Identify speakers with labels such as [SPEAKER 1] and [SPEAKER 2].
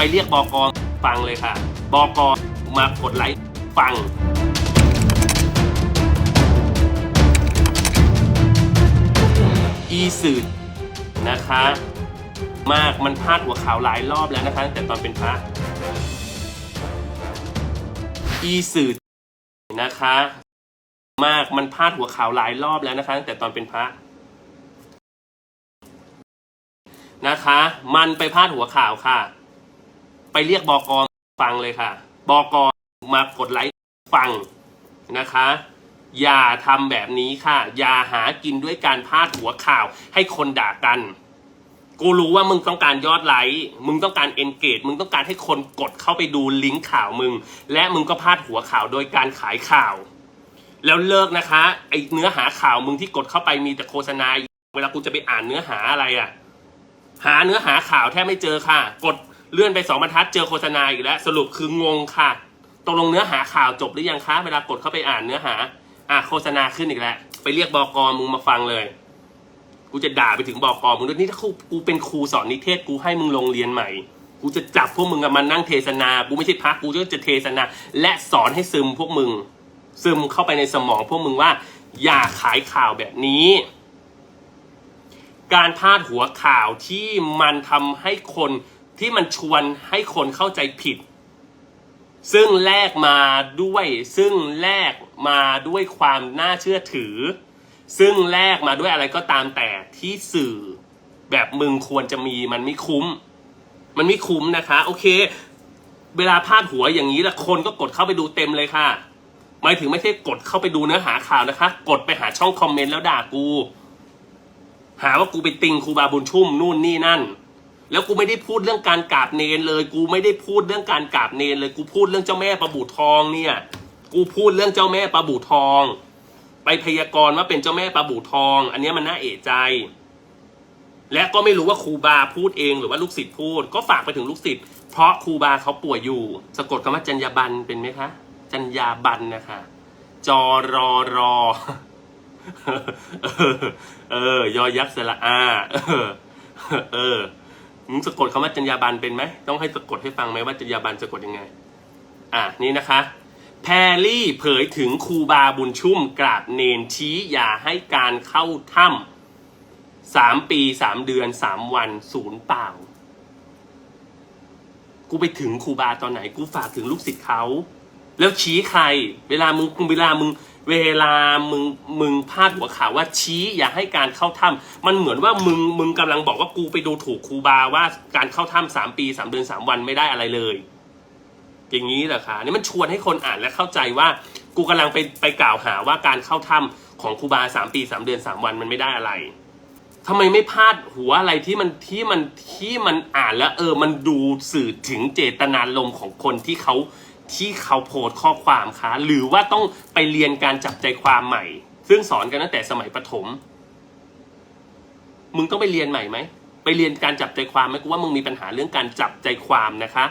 [SPEAKER 1] ไปเรียกบอกอฟังเลยค่ะ บอกอมากดไลค์ฟังอีสื่อนะคะ มากมันพาดหัวข่าวหลายรอบแล้วนะคะตั้งแต่ตอนเป็นพระอีสื่อนะคะ มากมันพาดหัวข่าวหลายรอบแล้วนะคะตั้งแต่ตอนเป็นพระนะคะ มันไปพาดหัวข่าวค่ะ เรียกบอกอฟังเลยค่ะ บอกอมากดไลค์ฟังนะคะ อย่าทำแบบนี้ค่ะ อย่าหากินด้วยการพาดหัวข่าวให้คนด่ากัน กูรู้ว่ามึงต้องการยอดไลค์มึงต้องการเอนเกจมึงต้องการให้คนกดเข้าไปดูลิงก์ข่าวมึง และมึงก็พาดหัวข่าวโดยการขายข่าว แล้วเลิกนะคะไอเนื้อหาข่าวมึงที่กดเข้าไปมีแต่โฆษณาเวลากูจะไปอ่านเนื้อหาอะไรอะหาเนื้อหาข่าวแทบไม่เจอค่ะ กด เลื่อนไปสองบรรทัดเจอโฆษณาอีกแล้ว สรุปคืองงค่ะตกลงเนื้อหาข่าวจบหรือยังคะเวลากดเข้าไปอ่านเนื้อหา อะโฆษณาขึ้นอีกแล้ว ไปเรียกบอกอมึงมาฟังเลย กูจะด่าไปถึงบอกอมึงด้วยนี่ถ้ากูเป็นครูสอนนิเทศกูให้มึงลงเรียนใหม่ กูจะจับพวกมึงมานั่งเทศนา กูไม่ใช่พักกูจะเทศนา และสอนให้ซึมพวกมึง ซึมเข้าไปในสมองพวกมึงว่า อย่าขายข่าวแบบนี้การพาดหัวข่าวที่มันทำให้คน ที่มันชวนให้คนเข้าใจผิด ซึ่งแลกมาด้วย ซึ่งแลกมาด้วยความน่าเชื่อถือ ซึ่งแลกมาด้วยอะไรก็ตามแต่ที่สื่อแบบมึงควรจะมีมันไม่คุ้ม มันไม่คุ้มนะคะ โอเค เวลาพาดหัวอย่างนี้ละคนก็กดเข้าไปดูเต็มเลยค่ะหมายถึงไม่ใช่กดเข้าไปดูเนื้อหาข่าวนะคะ กดไปหาช่องคอมเมนต์แล้วด่ากู หาว่ากูไปติงครูบาบุญชุ่มนู่นนี่นั่น แล้วกูไม่ได้พูดเรื่องการกราบเนนเลย กูไม่ได้พูดเรื่องการกราบเนนเลย กูพูดเรื่องเจ้าแม่ประบูทองเนี่ย กูพูดเรื่องเจ้าแม่ประบูทอง ไปพยากรณ์ว่าเป็นเจ้าแม่ประบูทอง อันนี้มันน่าเอะใจ และก็ไม่รู้ว่าครูบาพูดเองหรือว่าลูกศิษย์พูด ก็ฝากไปถึงลูกศิษย์เพราะครูบาเขาป่วยอยู่ สะกดคำว่าจัญญาบันเป็นไหมคะจัญญาบันนะคะจอรอรอเออยอยักษ์สระอาออเออ มึงสะกดคำว่าจัญญาบันเป็นไหมต้องให้สะกดให้ฟังไหมว่าจัญญาบันสะกดยังไง อะนี่นะคะ แพรลี่เผยถึงครูบาบุญชุ่มกราบเนนชี้อย่าให้การเข้าถ้ำสามปีสามเดือนสามวันศูนย์เปล่า กูไปถึงครูบาตอนไหน กูฝากถึงลูกศิษย์เขา แล้วชี้ใคร เวลามึงเวลามึง เวลามึงมึงพาดหัวข่าวว่าชี้อย่าให้การเข้าถ้ำมันเหมือนว่ามึงมึงกำลังบอกว่ากูไปดูถูกครูบาว่าการเข้าถ้ำสามปีสามเดือนสามวันไม่ได้อะไรเลย อย่างนี้เหรอคะนี่มันชวนให้คนอ่านและเข้าใจว่า กูกำลังไปไปกล่าวหาว่าการเข้าถ้ำของครูบาสามปีสามเดือนสามวันมันไม่ได้อะไรทำไมไม่พาดหัวอะไรที่มันที่มันที่มันอ่านแล้วเออ มันดูสื่อถึงเจตนารมณ์ของคนที่เขา ที่เขาโพสข้อความคะหรือว่าต้องไปเรียนการจับใจความใหม่ ซึ่งสอนกันตั้งแต่สมัยประถม มึงต้องไปเรียนใหม่ไหมไปเรียนการจับใจความไหมกูว่ามึงมีปัญหาเรื่องการจับใจความนะคะ